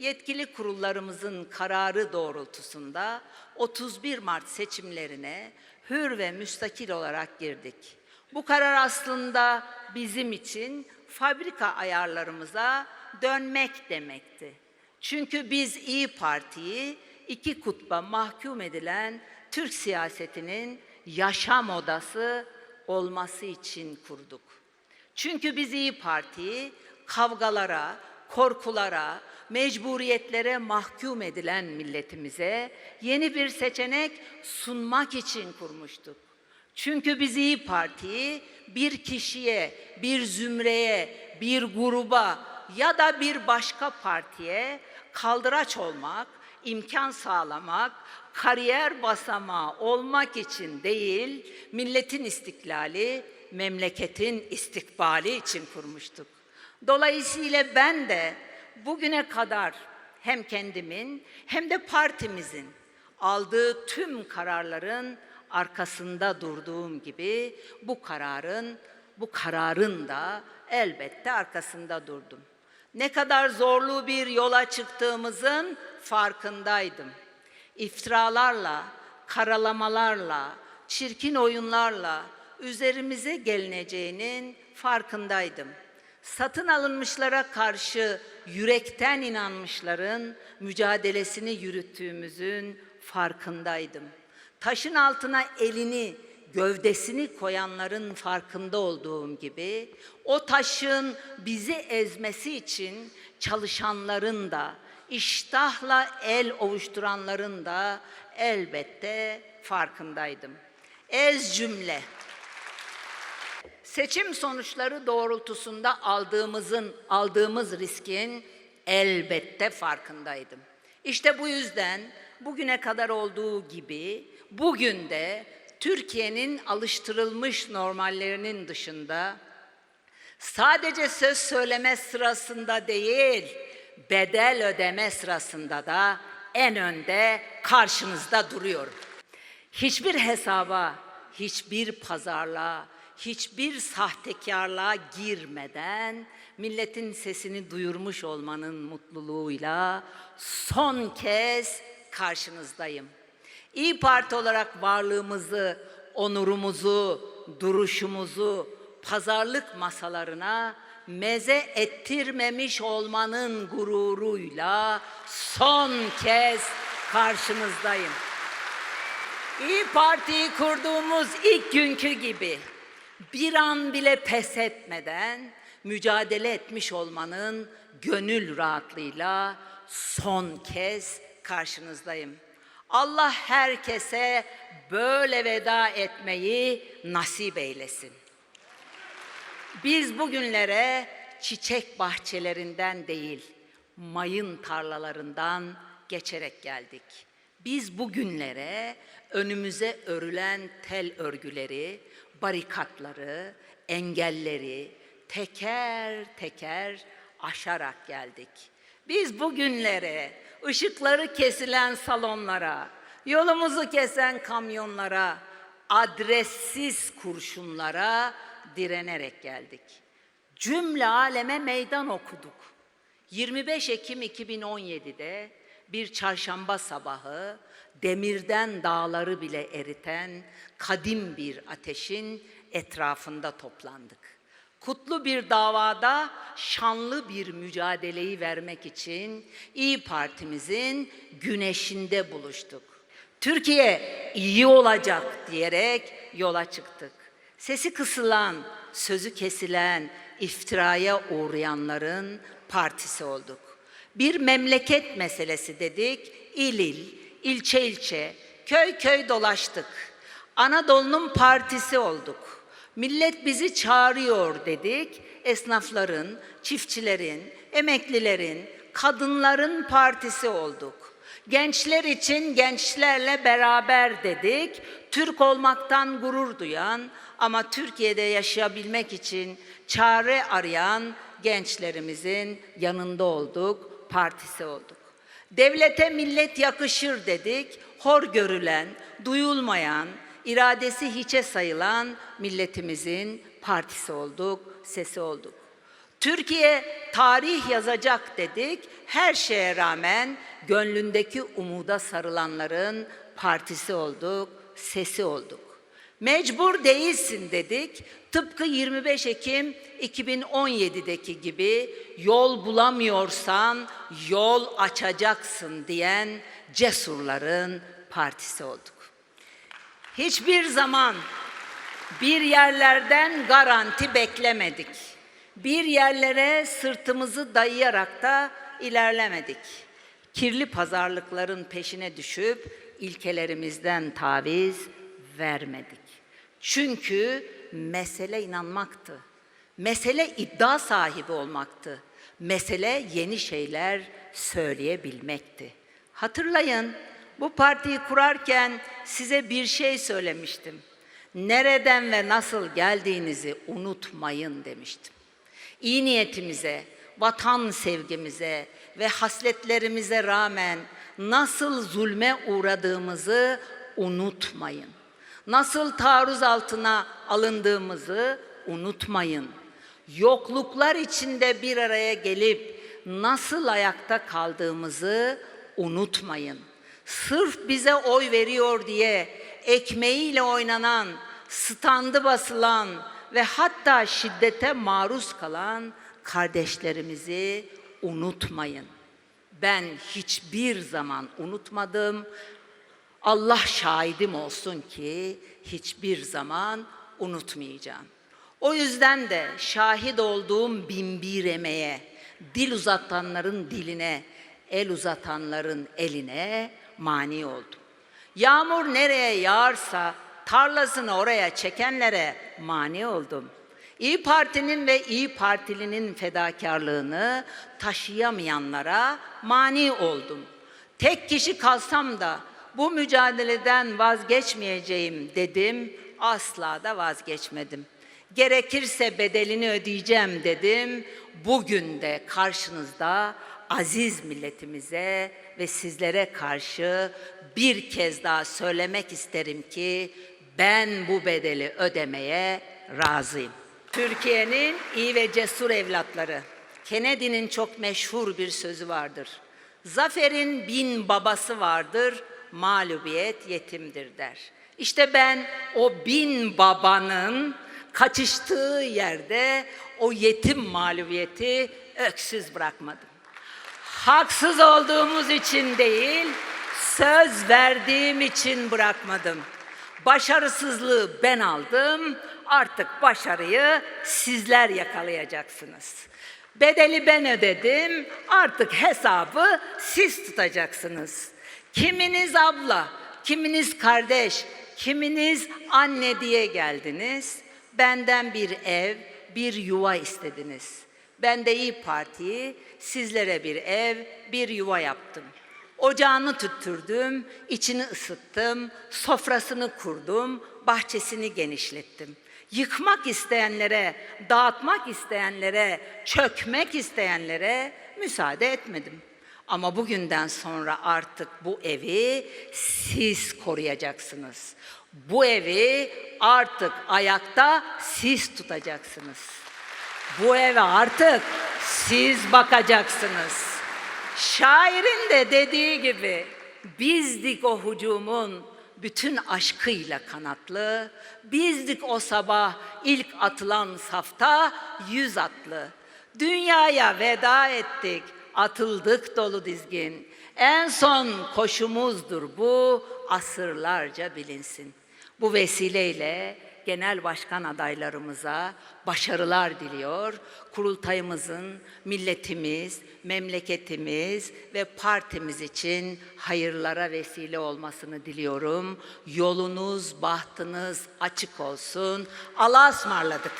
yetkili kurullarımızın kararı doğrultusunda 31 Mart seçimlerine hür ve müstakil olarak girdik. Bu karar aslında bizim için fabrika ayarlarımıza dönmek demekti. Çünkü biz İyi Parti'yi iki kutba mahkum edilen Türk siyasetinin yaşam odası olması için kurduk. Çünkü biz İyi Parti'yi kavgalara, korkulara, mecburiyetlere mahkum edilen milletimize yeni bir seçenek sunmak için kurmuştuk. Çünkü biz İyi Parti'yi bir kişiye, bir zümreye, bir gruba ya da bir başka partiye kaldıraç olmak, imkan sağlamak, kariyer basamağı olmak için değil, milletin istiklali, memleketin istikbali için kurmuştuk. Dolayısıyla ben de bugüne kadar hem kendimin hem de partimizin aldığı tüm kararların arkasında durduğum gibi bu kararın bu kararın da elbette arkasında durdum. Ne kadar zorlu bir yola çıktığımızın farkındaydım. İftiralarla, karalamalarla, çirkin oyunlarla üzerimize gelineceğinin farkındaydım. Satın alınmışlara karşı yürekten inanmışların mücadelesini yürüttüğümüzün farkındaydım. Taşın altına elini, gövdesini koyanların farkında olduğum gibi o taşın bizi ezmesi için çalışanların da iştahla el ovuşturanların da elbette farkındaydım. Ez cümle. Seçim sonuçları doğrultusunda aldığımızın aldığımız riskin elbette farkındaydım. İşte bu yüzden bugüne kadar olduğu gibi bugün de Türkiye'nin alıştırılmış normallerinin dışında sadece söz söyleme sırasında değil, bedel ödeme sırasında da en önde karşınızda duruyorum. Hiçbir hesaba, hiçbir pazarlığa, hiçbir sahtekarlığa girmeden milletin sesini duyurmuş olmanın mutluluğuyla son kez karşınızdayım. İyi Parti olarak varlığımızı, onurumuzu, duruşumuzu pazarlık masalarına meze ettirmemiş olmanın gururuyla son kez karşınızdayım. İyi Parti'yi kurduğumuz ilk günkü gibi bir an bile pes etmeden mücadele etmiş olmanın gönül rahatlığıyla son kez karşınızdayım. Allah herkese böyle veda etmeyi nasip eylesin. Biz bugünlere çiçek bahçelerinden değil, mayın tarlalarından geçerek geldik. Biz bugünlere önümüze örülen tel örgüleri, barikatları, engelleri teker teker aşarak geldik. Biz bugünlere, ışıkları kesilen salonlara, yolumuzu kesen kamyonlara, adressiz kurşunlara direnerek geldik. Cümle aleme meydan okuduk. 25 Ekim 2017'de bir çarşamba sabahı demirden dağları bile eriten kadim bir ateşin etrafında toplandık. Kutlu bir davada şanlı bir mücadeleyi vermek için İyi Partimizin güneşinde buluştuk. Türkiye iyi olacak diyerek yola çıktık. Sesi kısılan, sözü kesilen, iftiraya uğrayanların partisi olduk. Bir memleket meselesi dedik, il il, ilçe ilçe, köy köy dolaştık. Anadolu'nun partisi olduk. Millet bizi çağırıyor dedik. Esnafların, çiftçilerin, emeklilerin, kadınların partisi olduk. Gençler için gençlerle beraber dedik. Türk olmaktan gurur duyan ama Türkiye'de yaşayabilmek için çare arayan gençlerimizin yanında olduk, partisi olduk. Devlete millet yakışır dedik. Hor görülen, duyulmayan, iradesi hiçe sayılan milletimizin partisi olduk, sesi olduk. Türkiye tarih yazacak dedik. Her şeye rağmen gönlündeki umuda sarılanların partisi olduk, sesi olduk. Mecbur değilsin dedik. Tıpkı 25 Ekim 2017'deki gibi yol bulamıyorsan yol açacaksın diyen cesurların partisi olduk. Hiçbir zaman bir yerlerden garanti beklemedik. Bir yerlere sırtımızı dayayarak da ilerlemedik. Kirli pazarlıkların peşine düşüp ilkelerimizden taviz vermedik. Çünkü mesele inanmaktı. Mesele iddia sahibi olmaktı. Mesele yeni şeyler söyleyebilmekti. Hatırlayın, bu partiyi kurarken size bir şey söylemiştim. Nereden ve nasıl geldiğinizi unutmayın demiştim. İyi niyetimize, vatan sevgimize ve hasletlerimize rağmen nasıl zulme uğradığımızı unutmayın. Nasıl taarruz altına alındığımızı unutmayın. Yokluklar içinde bir araya gelip nasıl ayakta kaldığımızı unutmayın. Sırf bize oy veriyor diye ekmeğiyle oynanan, standı basılan ve hatta şiddete maruz kalan kardeşlerimizi unutmayın. Ben hiçbir zaman unutmadım. Allah şahidim olsun ki hiçbir zaman unutmayacağım. O yüzden de şahit olduğum binbir emeğe, dil uzatanların diline, el uzatanların eline mani oldum. Yağmur nereye yağarsa tarlasını oraya çekenlere mani oldum. İyi Parti'nin ve İyi Partilinin fedakarlığını taşıyamayanlara mani oldum. Tek kişi kalsam da bu mücadeleden vazgeçmeyeceğim dedim. Asla da vazgeçmedim. Gerekirse bedelini ödeyeceğim dedim. Bugün de karşınızda aziz milletimize ve sizlere karşı bir kez daha söylemek isterim ki ben bu bedeli ödemeye razıyım. Türkiye'nin iyi ve cesur evlatları. Kennedy'nin çok meşhur bir sözü vardır. Zaferin bin babası vardır, mağlubiyet yetimdir der. İşte ben o bin babanın kaçıştığı yerde o yetim mağlubiyeti öksüz bırakmadım. Haksız olduğumuz için değil, söz verdiğim için bırakmadım. Başarısızlığı ben aldım, artık başarıyı sizler yakalayacaksınız. Bedeli ben ödedim, artık hesabı siz tutacaksınız. Kiminiz abla, kiminiz kardeş, kiminiz anne diye geldiniz. Benden bir ev, bir yuva istediniz. Ben de İyi Parti'yi sizlere bir ev, bir yuva yaptım. Ocağını tüttürdüm, içini ısıttım, sofrasını kurdum, bahçesini genişlettim. Yıkmak isteyenlere, dağıtmak isteyenlere, çökmek isteyenlere müsaade etmedim. Ama bugünden sonra artık bu evi siz koruyacaksınız. Bu evi artık ayakta siz tutacaksınız. Bu eve artık siz bakacaksınız. Şairin de dediği gibi bizdik o hucumun bütün aşkıyla kanatlı, bizdik o sabah ilk atılan safta yüz atlı. Dünyaya veda ettik, atıldık dolu dizgin. En son koşumuzdur bu, asırlarca bilinsin. Bu vesileyle genel başkan adaylarımıza başarılar diliyor. Kurultayımızın milletimiz, memleketimiz ve partimiz için hayırlara vesile olmasını diliyorum. Yolunuz, bahtınız açık olsun. Allah'a ısmarladık.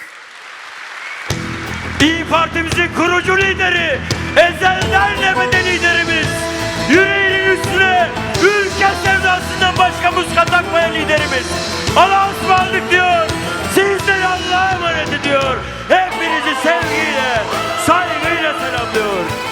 İyi Partimizin kurucu lideri, Ezelden ebede liderimiz. Yüreğinin üstüne ülke sevdasından başka muskat akmayan liderimiz. Allah'a ısmarladık diyor. Siz de Allah'a emanet ediyor. Hepinizi sevgiyle, saygıyla selamlıyor.